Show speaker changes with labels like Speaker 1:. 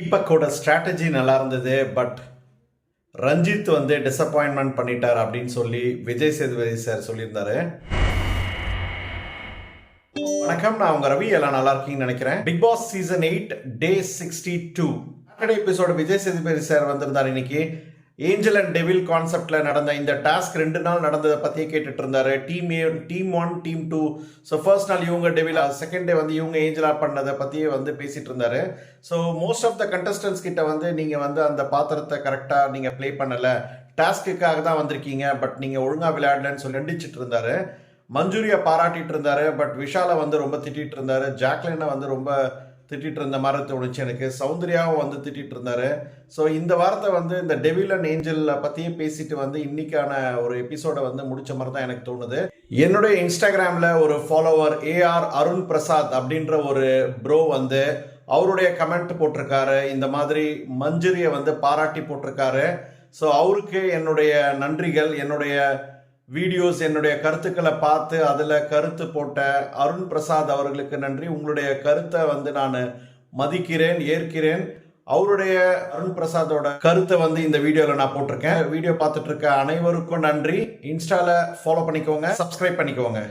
Speaker 1: தீபக்கோட strategy நல்லா இருந்தது but Ranjith வந்து டிசப்பாயின்மெண்ட் பண்ணிட்டார் அப்படின்னு சொல்லி விஜய் சேதுபதி சார் சொல்லியிருந்தாரு. வணக்கம் நான் உங்க ரவி. எல்லாம் நல்லா இருக்கீங்கன்னு நினைக்கிறேன். Bigg Boss season eight day sixty two Saturday எபிசோட விஜய் சேதுபதி சார் வந்திருந்தார் இன்னைக்கு. ஏஞ்சல் அண்ட் டெவில் கான்செப்டில் நடந்த இந்த டாஸ்க் ரெண்டு நாள் நடந்ததை பற்றியே கேட்டுட்டு இருந்தாரு team A team one team two so first நாள் இவங்க டெவில் செகண்ட் டே வந்து இவங்க ஏஞ்சலா பண்ணதை பற்றியே வந்து பேசிகிட்டு இருந்தாரு so most of the contestants கிட்ட வந்து நீங்கள் வந்து அந்த பாத்திரத்தை கரெக்டாக நீங்கள் ப்ளே பண்ணலை. டாஸ்க்குக்காக தான் வந்திருக்கீங்க பட் நீங்கள் ஒழுங்காக விளையாடலன்னு சொல்லி அடிச்சிட்டு இருந்தாரு மஞ்சூரியை பாராட்டிட்டு இருந்தாரு பட் விஷாலை வந்து ரொம்ப திட்டிகிட்டு இருந்தாரு ஜாக்லினை வந்து ரொம்ப திட்டிகிட்டு இருந்த மாதிரி தோணுச்சு எனக்கு சௌந்தர்யாவும் வந்து திட்டிட்டு இருந்தார் ஸோ இந்த வாரத்தை வந்து இந்த டெவில் அண்ட் ஏஞ்சல் பற்றியே பேசிட்டு வந்து இன்னைக்கான ஒரு எபிசோடை வந்து முடிச்ச மாதிரி தான் எனக்கு தோணுது. என்னுடைய இன்ஸ்டாகிராமில் ஒரு ஃபாலோவர் ஏஆர் அருண் பிரசாத் அப்படின்ற ஒரு ப்ரோ வந்து அவருடைய கமெண்ட் போட்டிருக்காரு. இந்த மாதிரி மஞ்சுரியை வந்து பாராட்டி போட்டிருக்காரு. ஸோ அவருக்கு என்னுடைய நன்றிகள் என்னுடைய வீடியோஸ் என்னுடைய கருத்துக்களை பார்த்து அதில் கருத்து போட்ட அருண் பிரசாத் அவர்களுக்கு நன்றி. உங்களுடைய கருத்தை வந்து நான் மதிக்கிறேன் ஏற்கிறேன். அவருடைய அருண் பிரசாதோட கருத்தை வந்து இந்த வீடியோவில் நான் போட்டிருக்கேன். வீடியோ பார்த்துட்டு இருக்க அனைவருக்கும் நன்றி. இன்ஸ்டாவில் ஃபாலோ பண்ணிக்கோங்க சப்ஸ்கிரைப் பண்ணிக்கோங்க.